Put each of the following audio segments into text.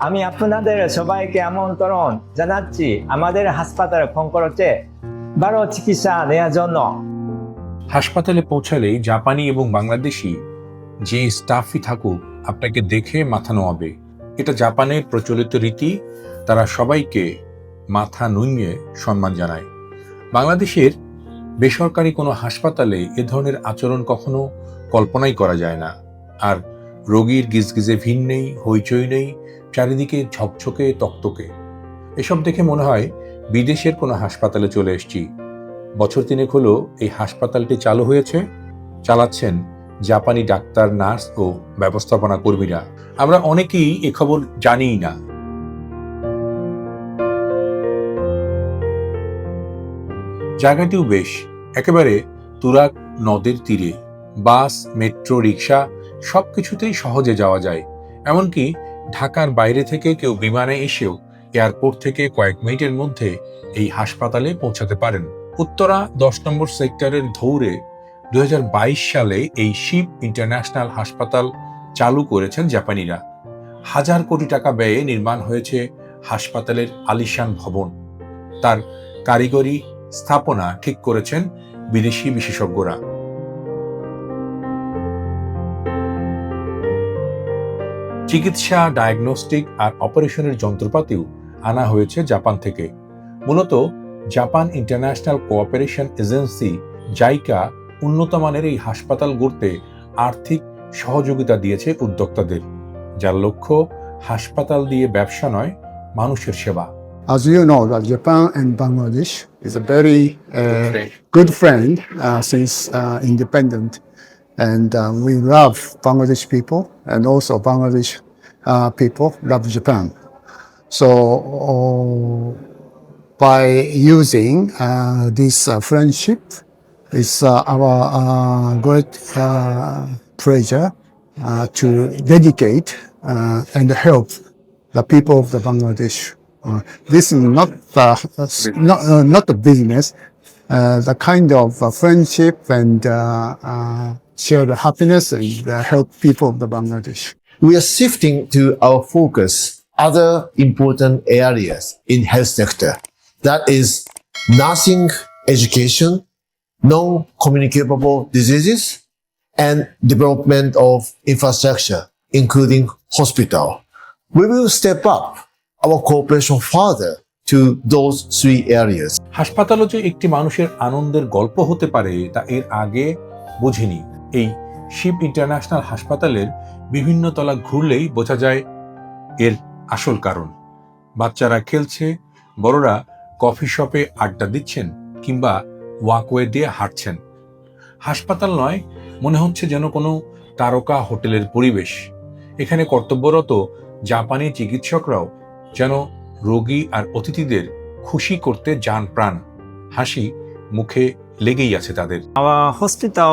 আমি আপনাদের সবাইকে আমন্ত্রণ জানাচ্ছি আমাদের হাসপাতালে ফোন করেছে ভালো চিকিৎসা নেওয়ার জন্য। হাসপাতালে পৌঁছালেই জাপানি এবং বাংলাদেশি যে স্টাফই থাকুক, আপনাকে দেখে মাথা নোয়াবে। এটা জাপানের প্রচলিত রীতি, তারা সবাইকে মাথা নুইয়ে সম্মান জানায়। বাংলাদেশের বেসরকারি কোনো হাসপাতালে এ ধরনের আচরণ কখনো কল্পনাই করা যায় না। আর রোগীর গিজগিজে ভিন নেই, হইচই নেই চারিদিকে ঝকঝকে, তকতকে। এসব দেখে মনে হয় বিদেশের কোনো হাসপাতালে চলে এসেছি। বছর তিনেক হলো এই হাসপাতালটি চালু হয়েছে। চালাচ্ছেন জাপানি ডাক্তার, নার্স ও ব্যবস্থাপনা কর্মীরা। আমরা অনেকেই এ খবর জানিই না। জায়গাটিও বেশ। একেবারে তুরাগ নদের তীরে। বাস, মেট্রো, রিক্সা সবকিছুতেই সহজে যাওয়া যায়। এমনকি ঢাকার বাইরে থেকে কেউ বিমানে এসেও এয়ারপোর্ট থেকে কয়েক মিনিটের মধ্যে এই হাসপাতালে পৌঁছাতে পারেন। উত্তরা দশ নম্বর সেক্টরের ধৌরে দুই হাজার বাইশ সালে এই শিব ইন্টারন্যাশনাল হাসপাতাল চালু করেছেন জাপানিরা। হাজার কোটি টাকা ব্যয়ে নির্মাণ হয়েছে হাসপাতালের আলিশান ভবন। তার কারিগরি স্থাপনা ঠিক করেছেন বিদেশি বিশেষজ্ঞরা। চিকিৎসা ডায়াগনস্টিক আর অপারেশনের যন্ত্রপাতিও আনা হয়েছে জাপান থেকে। মূলত Japan International Cooperation Agency JICA উন্নত মানের এই হাসপাতাল গড়তে আর্থিক সহযোগিতা দিয়েছে উদ্যোক্তাদের যার লক্ষ্য হাসপাতাল দিয়ে ব্যবসা নয় মানুষের সেবা। As you know, that Japan and Bangladesh is a very uh, good friend. uh, since uh, independent, and uh, we love Bangladesh people, and also Bangladesh uh, people love Japan. So, uh, by using uh, this uh, friendship, it's our great pleasure uh, to dedicate and help the people of the Bangladesh. This is not the not, not a business, uh, the kind of uh, friendship and uh, uh, share the happiness and uh, help people of the Bangladesh. We are shifting to our focus other important areas in health sector. That is nursing education, non-communicable diseases, and development of infrastructure, including hospital. We will step up our cooperation further to those three areas. হাসপাতালও যে একটি মানুষের আনন্দের গল্প হতে পারে তা এর আগে বুঝিনি এই শিব ইন্টারন্যাশনাল হাসপাতালের বিভিন্ন তলা ঘুরলেই বোঝা যায় এর আসল কারণ। বাচ্চারা খেলছে বড়রা কফি শপে আড্ডা দিচ্ছেন কিংবা ওয়াকওয়ে দিয়ে হাঁটছেন। হাসপাতাল নয় মনে হচ্ছে যেন কোনো তারকা হোটেলের পরিবেশ। এখানে কর্তব্যরত জাপানি চিকিৎসকরাও যেন রোগী আর অতিথিদের খুশি করতে যান প্রাণ। হাসি মুখে লেগেই আছে তাদের।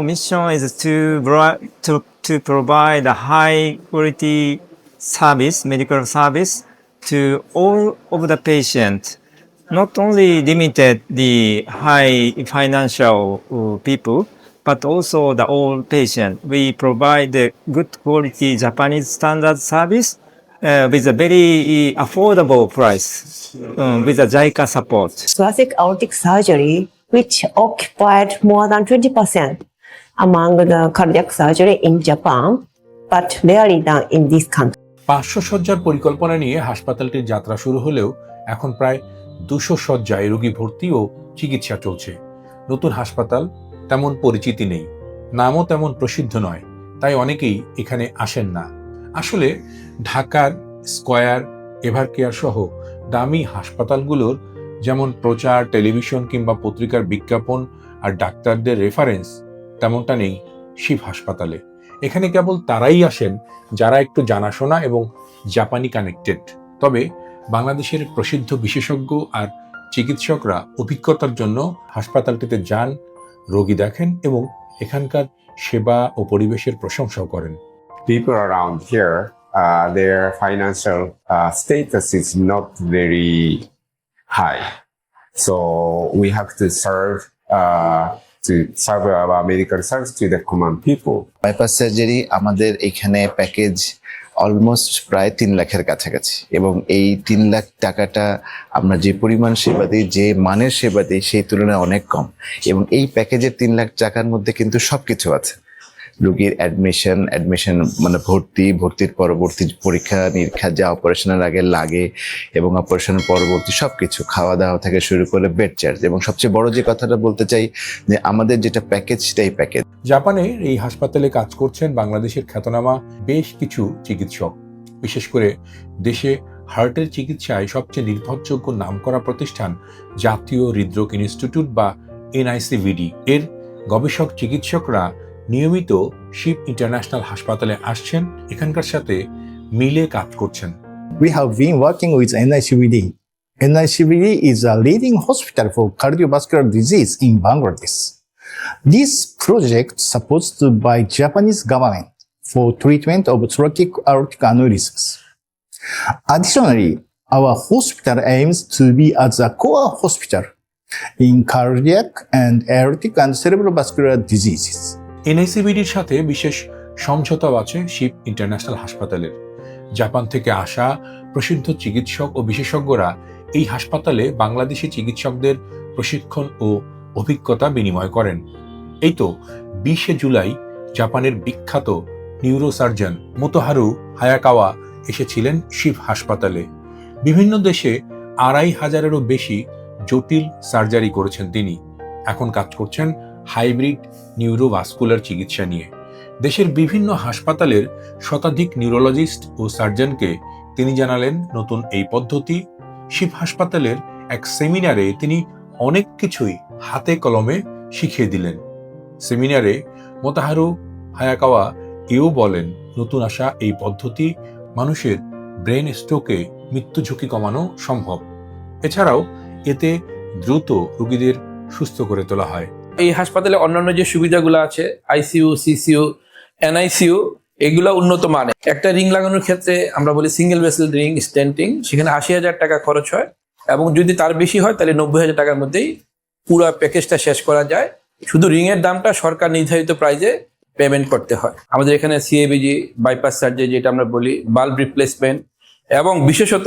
Mission is to, bro- to, to provide a high quality service, medical service to all of the patient. Not only limited the high financial uh, people, but also the all patient. We provide the good quality Japanese standard service uh, with a very uh, affordable price um, with a JICA support. thoracic aortic surgery, which occupied more than 20% among the cardiac surgery in Japan, but rarely done in this country. পাঁচশো শয্যার পরিকল্পনা নিয়ে হাসপাতালটির যাত্রা শুরু হলেও এখন প্রায় দুশো শয্যায় রোগী ভর্তি ও চিকিৎসা চলছে। নতুন হাসপাতাল তেমন পরিচিতি নেই। নামও তেমন প্রসিদ্ধ নয় তাই অনেকেই এখানে আসেন না। আসলে ঢাকার স্কয়ার এভারকেয়ার সহ দামি হাসপাতালগুলোর যেমন প্রচার টেলিভিশন কিংবা পত্রিকার বিজ্ঞাপন আর ডাক্তারদের রেফারেন্স তেমনটা নেই শিব হাসপাতালে। এখানে কেবল তারাই আসেন যারা একটু জানাশোনা এবং জাপানি কানেক্টেড। তবে বাংলাদেশের প্রসিদ্ধ বিশেষজ্ঞ আর চিকিৎসকরা অভিজ্ঞতার জন্য হাসপাতালটিতে যান রোগী দেখেন এবং এখানকার সেবা ও পরিবেশের প্রশংসাও করেন। People around here, uh, their financial uh, status is not very high. So we serve uh, to serve our medical service to the common people. Bypass surgery আমাদের এখানে প্যাকেজ অলমোস্ট প্রায় তিন লাখের কাছাকাছি এবং এই তিন লাখ টাকাটা আমরা যে পরিমাণ সেবা দিই, যে মানের সেবা দিই, সেই তুলনায় অনেক কম এবং এই প্যাকেজের তিন লাখ টাকার মধ্যে কিন্তু সব কিছু আছে রোগীর অ্যাডমিশন অ্যাডমিশন মানে ভর্তি, ভর্তির পরবর্তী পরীক্ষা, নিরীক্ষা, যা অপারেশনের আগে লাগে এবং অপারেশনের পরবর্তী সব কিছু খাওয়া দাওয়া থেকে শুরু করে বেড চার্জ এবং সবচেয়ে বড় যে কথাটা বলতে চাই যে আমাদের যেটা প্যাকেজ সেটাই প্যাকেজ জাপানের এই হাসপাতালে কাজ করছেন বাংলাদেশের খ্যাতনামা বেশ কিছু চিকিৎসক। বিশেষ করে দেশে হার্টের চিকিৎসায় সবচেয়ে নির্ভরযোগ্য নামকরা প্রতিষ্ঠান জাতীয় হৃদরোগ ইনস্টিটিউট বা এনআইসিভিডি। এর গবেষক চিকিৎসকরা নিয়মিত শিব ইন্টারন্যাশনাল হাসপাতালে আসছেন এখানকার সাথে মিলে কাজ করছেন we have been working with NICVD. NICVD is a leading hospital for cardiovascular disease in Bangladesh. This project supported by Japanese government for treatment of thoracic aortic aneurysms. Additionally, our hospital aims to be as a core hospital in cardiac and aortic and cerebrovascular diseases. এনআইসিবিডির সাথে বিশেষ সমঝোতাও আছে Shiva international হাসপাতালের। Japan থেকে আসা প্রসিদ্ধ চিকিৎসক ও বিশেষজ্ঞরা এই হাসপাতালে বাংলাদেশি চিকিৎসকদের প্রশিক্ষণ ও অভিজ্ঞতা বিনিময় করেন। এই তো বিশে জুলাই জাপানের বিখ্যাত নিউরোসার্জন মোতোহারু হায়াকাওয়া এসেছিলেন শিব হাসপাতালে। বিভিন্ন দেশে আড়াই হাজারেরও বেশি জটিল সার্জারি করেছেন তিনি। এখন কাজ করছেন হাইব্রিড নিউরোভাস্কুলার চিকিৎসা নিয়ে। দেশের বিভিন্ন হাসপাতালের শতাধিক নিউরোলজিস্ট ও সার্জনকে তিনি জানালেন নতুন এই পদ্ধতি। শিব হাসপাতালের এক সেমিনারে তিনি অনেক কিছুই হাতে কলমে শিখিয়ে দিলেন। সেমিনারে মোতাহারু হায়াকাওয়া এও বলেন, নতুন আসা এই পদ্ধতি মানুষের ব্রেন স্ট্রোকে মৃত্যু ঝুঁকি কমানো সম্ভব। এছাড়াও এতে দ্রুত রোগীদের সুস্থ করে তোলা হয়। এই হাসপাতালে অন্যান্য যে সুবিধাগুলো আছে আইসিইউ সিসিইউ এনআইসিইউ এগুলো উন্নত মানের। একটা রিং লাগানোর ক্ষেত্রে আমরা বলি সিঙ্গেল ভেসেল রিং স্টেন্টিং সেখানে আশি হাজার টাকা খরচ হয় এবং যদি তার বেশি হয়, তাহলে নব্বই হাজার টাকার মধ্যেই পুরো প্যাকেজটা শেষ করা যায়। শুধু রিং এর দামটা সরকার নির্ধারিত প্রাইজে পেমেন্ট করতে হয়। আমাদের এখানে সিএবিজি বাইপাস সার্জারি যেটা আমরা বলি বাল্ব রিপ্লেসমেন্ট এবং বিশেষত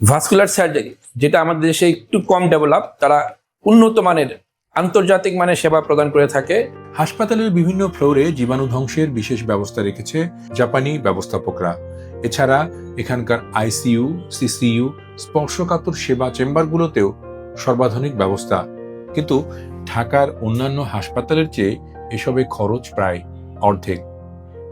ভাস্কুলার সার্জারি যেটা আমাদের দেশে একটু কম ডেভেলপ তারা উন্নত মানের আন্তর্জাতিক মানে সেবা প্রদান করে থাকে। হাসপাতালের বিভিন্ন ফ্লোরে জীবাণু ধ্বংসের বিশেষ ব্যবস্থা রেখেছে জাপানি ব্যবস্থাপকরা। এছাড়া এখানকার আইসিইউ, সিসিইউ, স্পর্শকাতর সেবা চেম্বারগুলোতেও সর্বাধুনিক ব্যবস্থা। কিন্তু ঢাকার অন্যান্য হাসপাতালের চেয়ে এসবে খরচ প্রায় অর্ধেক।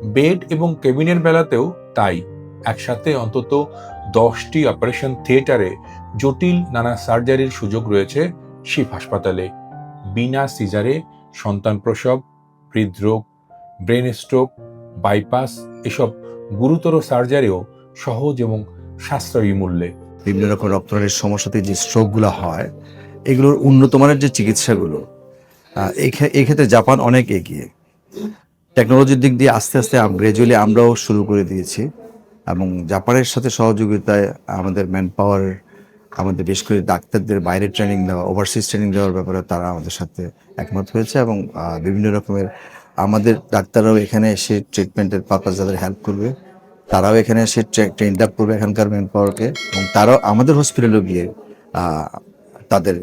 বেড এবং কেবিনের বেলাতেও তাই। একসাথে অন্তত দশটি অপারেশন থিয়েটারে জটিল নানা সার্জারির সুযোগ রয়েছে শিব হাসপাতালে। বিনা সিজারে সন্তান প্রসব, হৃদরোগ, ব্রেন স্ট্রোক, বাইপাস এসব গুরুতর সার্জারিও সহজ এবং সাশ্রয়ী মূল্যে। বিভিন্ন রকম রক্তনালীর সমস্যাতে যে স্ট্রোকগুলো হয়, এগুলোর উন্নত মানের যে চিকিৎসাগুলো এই জাপান অনেক এগিয়ে। টেকনোলজির দিক দিয়ে আস্তে আস্তে গ্রাজুয়ালি আমরাও শুরু করে দিয়েছি এবং জাপানের সাথে সহযোগিতায় আমাদের ম্যান পাওয়ার আমাদের বেশ করে ডাক্তারদের বাইরে ট্রেনিং দেওয়া ওভারসিজ ট্রেনিং দেওয়ার ব্যাপারে তারা আমাদের সাথে একমত হয়েছে এবং বিভিন্ন রকমের আমাদের ডাক্তাররাও এখানে এসে ট্রিটমেন্টের পারপাস যাদের হেল্প করবে, তারাও এখানে এসে ট্রেন আপ করবে এখানকার ম্যান পাওয়ারকে এবং তারাও আমাদের হসপিটালেও গিয়ে তাদের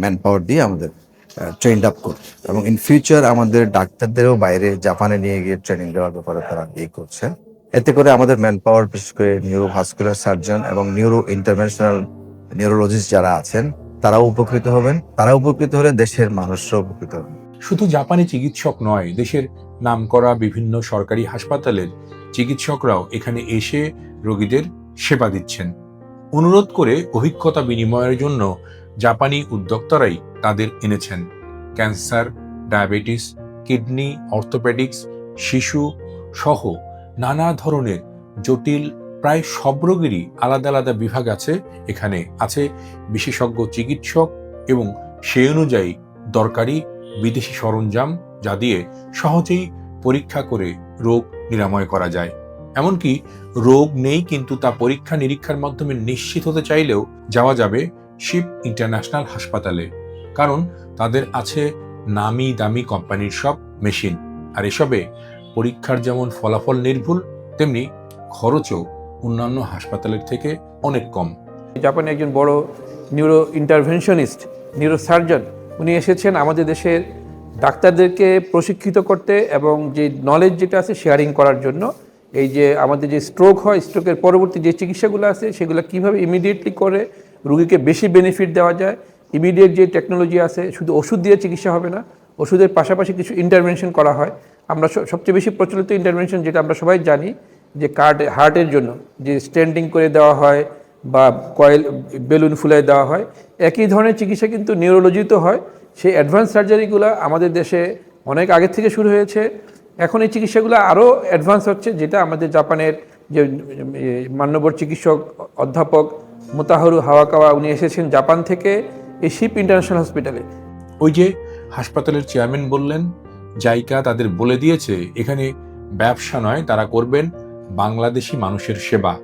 ম্যান পাওয়ার দিয়ে আমাদের ট্রেন আপ করবে এবং ইন ফিউচার আমাদের ডাক্তারদেরও বাইরে জাপানে নিয়ে গিয়ে ট্রেনিং দেওয়ার ব্যাপারে তারা ইয়ে করছে। এতে করে আমাদের ম্যান পাওয়ার বিশেষ করে নিউরোভাস্কুলার সার্জন এবং নিউরো ইন্টারভেনশনাল নিউরোলজিস্ট যারা আছেন, তারাও উপকৃত হবেন। তারা উপকৃত হলে দেশের মানুষরাও উপকৃত হবেন। শুধু জাপানি চিকিৎসক নয়, দেশের নামকরা বিভিন্ন সরকারি হাসপাতালের চিকিৎসকরাও এখানে এসে রোগীদের সেবা দিচ্ছেন। অনুরোধ করে অভিজ্ঞতা বিনিময়ের জন্য জাপানি উদ্যোক্তারাই তাদের এনেছেন। ক্যান্সার, ডায়াবেটিস, কিডনি, অর্থোপেডিক্স, শিশু সহ নানা ধরনের জটিল প্রায় সব রোগেরই আলাদা আলাদা বিভাগ আছে। এখানে আছে বিশেষজ্ঞ চিকিৎসক এবং সেই অনুযায়ী দরকারি বিদেশি সরঞ্জাম যা দিয়ে সহজেই পরীক্ষা করে রোগ নিরাময় করা যায়। এমনকি রোগ নেই কিন্তু তা পরীক্ষা নিরীক্ষার মাধ্যমে নিশ্চিত হতে চাইলেও যাওয়া যাবে শিব ইন্টারন্যাশনাল হাসপাতালে। কারণ তাদের আছে নামি দামি কোম্পানির সব মেশিন। আর এসবে পরীক্ষার যেমন ফলাফল নির্ভুল, তেমনি খরচও অন্যান্য হাসপাতালের থেকে অনেক কম। জাপানে একজন বড় নিউরো ইন্টারভেনশনিস্ট নিউরো সার্জন উনি এসেছেন আমাদের দেশের ডাক্তারদেরকে প্রশিক্ষিত করতে এবং যে নলেজ যেটা আছে শেয়ারিং করার জন্য, এই যে আমাদের যে স্ট্রোক হয় স্ট্রোকের পরবর্তী যে চিকিৎসাগুলো আছে, সেগুলো কীভাবে ইমিডিয়েটলি করে রুগীকে বেশি বেনিফিট দেওয়া যায় ইমিডিয়েট যে টেকনোলজি আছে, শুধু ওষুধ দিয়ে চিকিৎসা হবে না, ওষুধের পাশাপাশি কিছু ইন্টারভেনশন করা হয়। আমরা সবচেয়ে বেশি প্রচলিত ইন্টারভেনশন যেটা আমরা সবাই জানি যে কার্ড হার্টের জন্য, যে স্ট্যান্ডিং করে দেওয়া হয় বা কয়েল বেলুন ফুলে দেওয়া হয়, একই ধরনের চিকিৎসা কিন্তু নিউরোলজিতে হয়। সেই অ্যাডভান্স সার্জারিগুলো আমাদের দেশে অনেক আগে থেকে শুরু হয়েছে। এখন এই চিকিৎসাগুলো আরও অ্যাডভান্স হচ্ছে, যেটা আমাদের জাপানের যে মান্যবর চিকিৎসক অধ্যাপক মোতাহারু হাওয়াকাওয়া, উনি এসেছেন জাপান থেকে এই শিপ ইন্টারন্যাশনাল হসপিটালে ওই যে হাসপাতালের চেয়ারম্যান বললেন, জাইকা তাদের বলে দিয়েছে, এখানে ব্যবসা নয়, তারা করবেন। বাংলাদেশি মানুষের সেবা,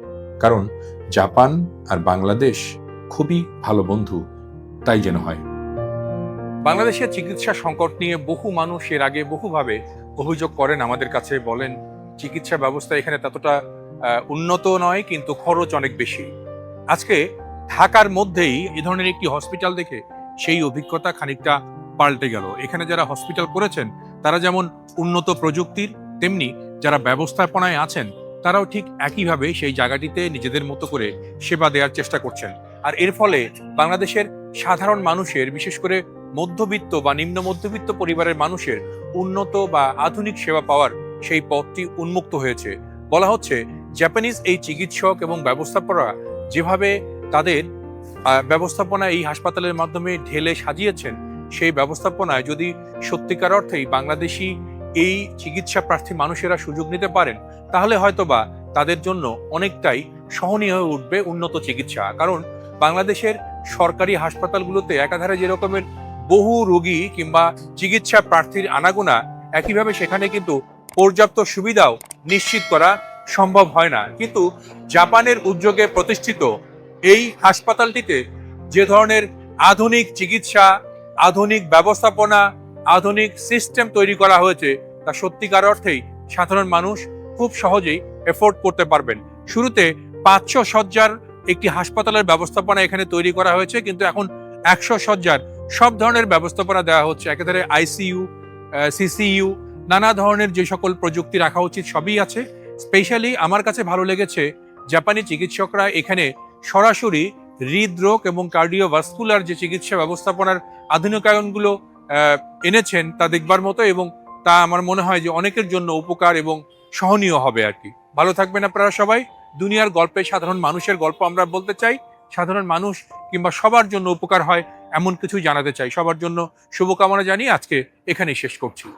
কারণ জাপান আর বাংলাদেশ খুবই ভালো বন্ধু, তাই যেন হয়। বাংলাদেশের চিকিৎসা সংকট নিয়ে বহু মানুষ এর আগে বহুভাবে অভিযোগ করেন, আমাদের কাছে বলেন, চিকিৎসা ব্যবস্থা এখানে ততটা উন্নত নয়, কিন্তু খরচ অনেক বেশি। আজকে ঢাকার মধ্যেই এ ধরনের একটি হসপিটাল দেখে সেই অভিজ্ঞতা খানিকটা পাল্টে গেল। এখানে যারা হসপিটাল করেছেন, তারা যেমন উন্নত প্রযুক্তির, তেমনি যারা ব্যবস্থাপনায় আছেন তারাও ঠিক একইভাবে সেই জায়গাটিতে নিজেদের মতো করে সেবা দেওয়ার চেষ্টা করছেন। আর এর ফলে বাংলাদেশের সাধারণ মানুষের, বিশেষ করে মধ্যবিত্ত বা নিম্ন মধ্যবিত্ত পরিবারের মানুষের উন্নত বা আধুনিক সেবা পাওয়ার সেই পথটি উন্মুক্ত হয়েছে। বলা হচ্ছে জাপানিজ এই চিকিৎসক এবং ব্যবস্থাপকরা যেভাবে তাদের ব্যবস্থাপনা এই হাসপাতালের মাধ্যমে ঢেলে সাজিয়েছেন, সেই ব্যবস্থাপনায় যদি সত্যিকার অর্থেই বাংলাদেশি এই চিকিৎসা প্রার্থী মানুষেরা সুযোগ নিতে পারেন, তাহলে হয়তোবা তাদের জন্য অনেকটাই সহনীয় হয়ে উঠবে উন্নত চিকিৎসা। কারণ বাংলাদেশের সরকারি হাসপাতালগুলোতে একাধারে যে রকমের বহু রোগী কিংবা চিকিৎসা প্রার্থীর আনাগোনা, একইভাবে সেখানে কিন্তু পর্যাপ্ত সুবিধাও নিশ্চিত করা সম্ভব হয় না। কিন্তু জাপানের উদ্যোগে প্রতিষ্ঠিত এই হাসপাতালটিতে যে ধরনের আধুনিক চিকিৎসা, আধুনিক ব্যবস্থাপনা আধুনিক সিস্টেম তৈরি করা হয়েছে, তা সত্যিকার অর্থেই সাধারণ মানুষ খুব সহজেই এফোর্ড করতে পারবেন। শুরুতে পাঁচশো শয্যার একটি হাসপাতালের ব্যবস্থাপনা এখানে তৈরি করা হয়েছে, কিন্তু এখন একশো শয্যার সব ধরনের ব্যবস্থাপনা দেওয়া হচ্ছে। একেবারে আইসিইউ সিসিইউ, নানা ধরনের যে সকল প্রযুক্তি রাখা উচিত সবই আছে। স্পেশালি আমার কাছে ভালো লেগেছে, জাপানি চিকিৎসকরা এখানে সরাসরি হৃদরোগ এবং কার্ডিওভাস্কুলার যে চিকিৎসা ব্যবস্থাপনার আধুনিকায়নগুলো এনেছেন, তা দেখবার মতো এবং তা আমার মনে হয় যে অনেকের জন্য উপকার এবং সহনীয় হবে আর কি। ভালো থাকবেন আপনারা সবাই। দুনিয়ার গল্পে সাধারণ মানুষের গল্প আমরা বলতে চাই। সাধারণ মানুষ কিংবা সবার জন্য উপকার হয় এমন কিছু জানাতে চাই। সবার জন্য শুভকামনা জানিয়ে আজকে এখানেই শেষ করছি।